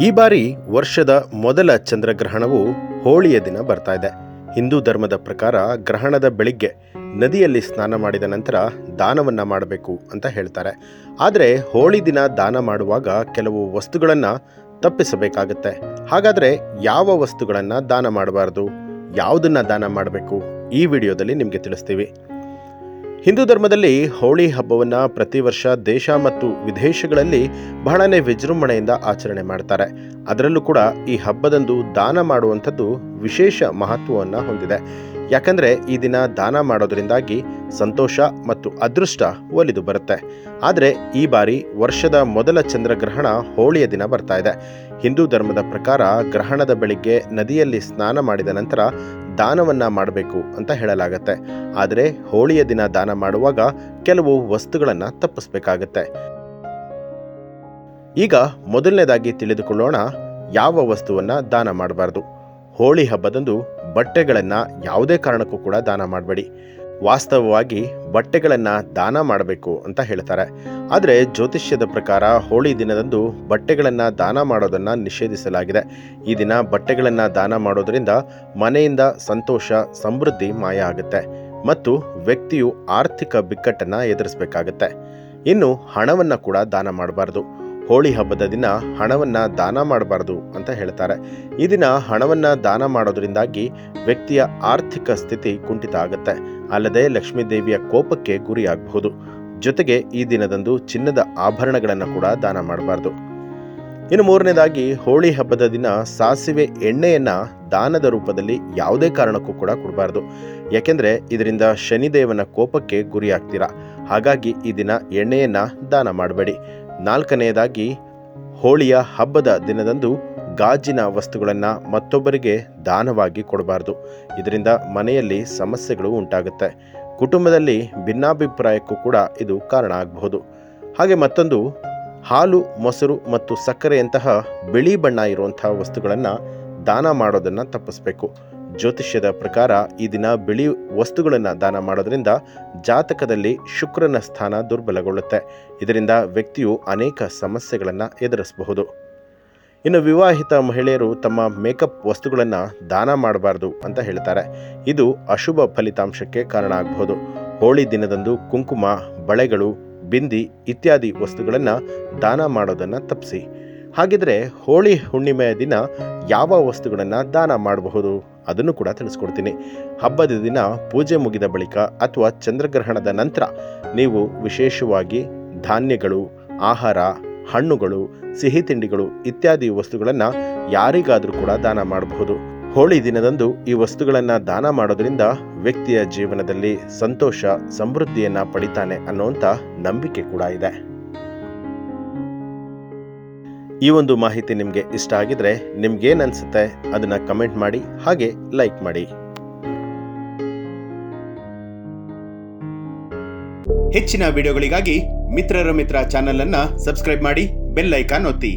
ಈ ಬಾರಿ ವರ್ಷದ ಮೊದಲ ಚಂದ್ರಗ್ರಹಣವು ಹೋಳಿಯ ದಿನ ಬರ್ತಾ ಇದೆ. ಹಿಂದೂ ಧರ್ಮದ ಪ್ರಕಾರ ಗ್ರಹಣದ ಬೆಳಿಗ್ಗೆ ನದಿಯಲ್ಲಿ ಸ್ನಾನ ಮಾಡಿದ ನಂತರ ದಾನವನ್ನು ಮಾಡಬೇಕು ಅಂತ ಹೇಳ್ತಾರೆ. ಆದರೆ ಹೋಳಿ ದಿನ ದಾನ ಮಾಡುವಾಗ ಕೆಲವು ವಸ್ತುಗಳನ್ನು ತಪ್ಪಿಸಬೇಕಾಗತ್ತೆ. ಹಾಗಾದರೆ ಯಾವ ವಸ್ತುಗಳನ್ನು ದಾನ ಮಾಡಬಾರ್ದು? ಯಾವುದನ್ನು ದಾನ ಮಾಡಬೇಕು? ಈ ವಿಡಿಯೋದಲ್ಲಿ ನಿಮಗೆ ತಿಳಿಸ್ತೀವಿ. ಹಿಂದೂ ಧರ್ಮದಲ್ಲಿ ಹೋಳಿ ಹಬ್ಬವನ್ನು ಪ್ರತಿ ವರ್ಷ ದೇಶ ಮತ್ತು ವಿದೇಶಗಳಲ್ಲಿ ಬಹಳನೇ ವಿಜೃಂಭಣೆಯಿಂದ ಆಚರಣೆ ಮಾಡ್ತಾರೆ. ಅದರಲ್ಲೂ ಕೂಡ ಈ ಹಬ್ಬದಂದು ದಾನ ಮಾಡುವಂಥದ್ದು ವಿಶೇಷ ಮಹತ್ವವನ್ನು ಹೊಂದಿದೆ. ಯಾಕಂದರೆ ಈ ದಿನ ದಾನ ಮಾಡೋದರಿಂದಾಗಿ ಸಂತೋಷ ಮತ್ತು ಅದೃಷ್ಟ ಒಲಿದು ಬರುತ್ತೆ. ಆದರೆ ಈ ಬಾರಿ ವರ್ಷದ ಮೊದಲ ಚಂದ್ರಗ್ರಹಣ ಹೋಳಿಯ ದಿನ ಬರ್ತಾ ಇದೆ. ಹಿಂದೂ ಧರ್ಮದ ಪ್ರಕಾರ ಗ್ರಹಣದ ಬೆಳಿಗ್ಗೆ ನದಿಯಲ್ಲಿ ಸ್ನಾನ ಮಾಡಿದ ನಂತರ ದಾನವನ್ನ ಮಾಡಬೇಕು ಅಂತ ಹೇಳಲಾಗತ್ತೆ. ಆದರೆ ಹೋಳಿಯ ದಿನ ದಾನ ಮಾಡುವಾಗ ಕೆಲವು ವಸ್ತುಗಳನ್ನು ತಪ್ಪಿಸ್ಬೇಕಾಗತ್ತೆ. ಈಗ ಮೊದಲನೇದಾಗಿ ತಿಳಿದುಕೊಳ್ಳೋಣ ಯಾವ ವಸ್ತುವನ್ನ ದಾನ ಮಾಡಬಾರ್ದು. ಹೋಳಿ ಹಬ್ಬದಂದು ಬಟ್ಟೆಗಳನ್ನು ಯಾವುದೇ ಕಾರಣಕ್ಕೂ ಕೂಡ ದಾನ ಮಾಡಬೇಡಿ. ವಾಸ್ತವವಾಗಿ ಬಟ್ಟೆಗಳನ್ನು ದಾನ ಮಾಡಬೇಕು ಅಂತ ಹೇಳ್ತಾರೆ. ಆದರೆ ಜ್ಯೋತಿಷ್ಯದ ಪ್ರಕಾರ ಹೋಳಿ ದಿನದಂದು ಬಟ್ಟೆಗಳನ್ನು ದಾನ ಮಾಡೋದನ್ನು ನಿಷೇಧಿಸಲಾಗಿದೆ. ಈ ದಿನ ಬಟ್ಟೆಗಳನ್ನು ದಾನ ಮಾಡೋದರಿಂದ ಮನೆಯಿಂದ ಸಂತೋಷ, ಸಮೃದ್ಧಿ ಮಾಯ ಆಗುತ್ತೆ ಮತ್ತು ವ್ಯಕ್ತಿಯು ಆರ್ಥಿಕ ಬಿಕ್ಕಟ್ಟನ್ನು ಎದುರಿಸಬೇಕಾಗತ್ತೆ. ಇನ್ನು ಹಣವನ್ನು ಕೂಡ ದಾನ ಮಾಡಬಾರ್ದು. ಹೋಳಿ ಹಬ್ಬದ ದಿನ ಹಣವನ್ನು ದಾನ ಮಾಡಬಾರ್ದು ಅಂತ ಹೇಳ್ತಾರೆ. ಈ ದಿನ ಹಣವನ್ನು ದಾನ ಮಾಡೋದರಿಂದಾಗಿ ವ್ಯಕ್ತಿಯ ಆರ್ಥಿಕ ಸ್ಥಿತಿ ಕುಂಠಿತ ಆಗುತ್ತೆ. ಅಲ್ಲದೆ ಲಕ್ಷ್ಮೀ ದೇವಿಯ ಕೋಪಕ್ಕೆ ಗುರಿಯಾಗಬಹುದು. ಜೊತೆಗೆ ಈ ದಿನದಂದು ಚಿನ್ನದ ಆಭರಣಗಳನ್ನು ಕೂಡ ದಾನ ಮಾಡಬಾರ್ದು. ಇನ್ನು ಮೂರನೇದಾಗಿ ಹೋಳಿ ಹಬ್ಬದ ದಿನ ಸಾಸಿವೆ ಎಣ್ಣೆಯನ್ನು ದಾನದ ರೂಪದಲ್ಲಿ ಯಾವುದೇ ಕಾರಣಕ್ಕೂ ಕೂಡ ಕೊಡಬಾರ್ದು. ಯಾಕೆಂದ್ರೆ ಇದರಿಂದ ಶನಿದೇವನ ಕೋಪಕ್ಕೆ ಗುರಿಯಾಗ್ತೀರಾ? ಹಾಗಾಗಿ ಈ ದಿನ ಎಣ್ಣೆಯನ್ನು ದಾನ ಮಾಡಬೇಡಿ. ನಾಲ್ಕನೆಯದಾಗಿ, ಹೋಳಿಯ ಹಬ್ಬದ ದಿನದಂದು ಗಾಜಿನ ವಸ್ತುಗಳನ್ನು ಮತ್ತೊಬ್ಬರಿಗೆ ದಾನವಾಗಿ ಕೊಡಬಾರ್ದು. ಇದರಿಂದ ಮನೆಯಲ್ಲಿ ಸಮಸ್ಯೆಗಳು ಉಂಟಾಗುತ್ತೆ. ಕುಟುಂಬದಲ್ಲಿ ಭಿನ್ನಾಭಿಪ್ರಾಯಕ್ಕೂ ಕೂಡ ಇದು ಕಾರಣ ಆಗಬಹುದು. ಹಾಗೆ ಮತ್ತೊಂದು, ಹಾಲು, ಮೊಸರು ಮತ್ತು ಸಕ್ಕರೆಯಂತಹ ಬಿಳಿ ಬಣ್ಣ ಇರುವಂತಹ ವಸ್ತುಗಳನ್ನು ದಾನ ಮಾಡೋದನ್ನು ತಪ್ಪಿಸಬೇಕು. ಜ್ಯೋತಿಷ್ಯದ ಪ್ರಕಾರ ಈ ದಿನ ಬಿಳಿ ವಸ್ತುಗಳನ್ನು ದಾನ ಮಾಡೋದರಿಂದ ಜಾತಕದಲ್ಲಿ ಶುಕ್ರನ ಸ್ಥಾನ ದುರ್ಬಲಗೊಳ್ಳುತ್ತೆ. ಇದರಿಂದ ವ್ಯಕ್ತಿಯು ಅನೇಕ ಸಮಸ್ಯೆಗಳನ್ನು ಎದುರಿಸಬಹುದು. ಇನ್ನು ವಿವಾಹಿತ ಮಹಿಳೆಯರು ತಮ್ಮ ಮೇಕಪ್ ವಸ್ತುಗಳನ್ನು ದಾನ ಮಾಡಬಾರ್ದು ಅಂತ ಹೇಳ್ತಾರೆ. ಇದು ಅಶುಭ ಫಲಿತಾಂಶಕ್ಕೆ ಕಾರಣ ಆಗಬಹುದು. ಹೋಳಿ ದಿನದಂದು ಕುಂಕುಮ, ಬಳೆಗಳು, ಬಿಂದಿ ಇತ್ಯಾದಿ ವಸ್ತುಗಳನ್ನು ದಾನ ಮಾಡೋದನ್ನು ತಪ್ಪಿಸಿ. ಹಾಗಿದ್ರೆ ಹೋಳಿ ಹುಣ್ಣಿಮೆಯ ದಿನ ಯಾವ ವಸ್ತುಗಳನ್ನು ದಾನ ಮಾಡಬಹುದು? ಅದನ್ನು ಕೂಡ ತಿಳಿಸ್ಕೊಡ್ತೀನಿ. ಹಬ್ಬದ ದಿನ ಪೂಜೆ ಮುಗಿದ ಬಳಿಕ ಅಥವಾ ಚಂದ್ರಗ್ರಹಣದ ನಂತರ ನೀವು ವಿಶೇಷವಾಗಿ ಧಾನ್ಯಗಳು, ಆಹಾರ, ಹಣ್ಣುಗಳು, ಸಿಹಿ ತಿಂಡಿಗಳು ಇತ್ಯಾದಿ ವಸ್ತುಗಳನ್ನು ಯಾರಿಗಾದರೂ ಕೂಡ ದಾನ ಮಾಡಬಹುದು. ಹೋಳಿ ದಿನದಂದು ಈ ವಸ್ತುಗಳನ್ನು ದಾನ ಮಾಡೋದರಿಂದ ವ್ಯಕ್ತಿಯ ಜೀವನದಲ್ಲಿ ಸಂತೋಷ, ಸಮೃದ್ಧಿಯನ್ನು ಪಡಿತಾನೆ ಅನ್ನುವಂಥ ನಂಬಿಕೆ ಕೂಡ ಇದೆ. ಈ ಒಂದು ಮಾಹಿತಿ ನಿಮಗೆ ಇಷ್ಟ ಆಗಿದ್ರೆ ನಿಮ್ಗೇನು ಅನ್ಸುತ್ತೆ ಅದನ್ನ ಕಮೆಂಟ್ ಮಾಡಿ, ಹಾಗೆ ಲೈಕ್ ಮಾಡಿ. ಹೆಚ್ಚಿನ ವಿಡಿಯೋಗಳಿಗಾಗಿ ಮಿತ್ರರ ಮಿತ್ರ ಚಾನೆಲ್ ಅನ್ನ ಸಬ್ಸ್ಕ್ರೈಬ್ ಮಾಡಿ, ಬೆಲ್ ಐಕಾನ್ ಒತ್ತಿ.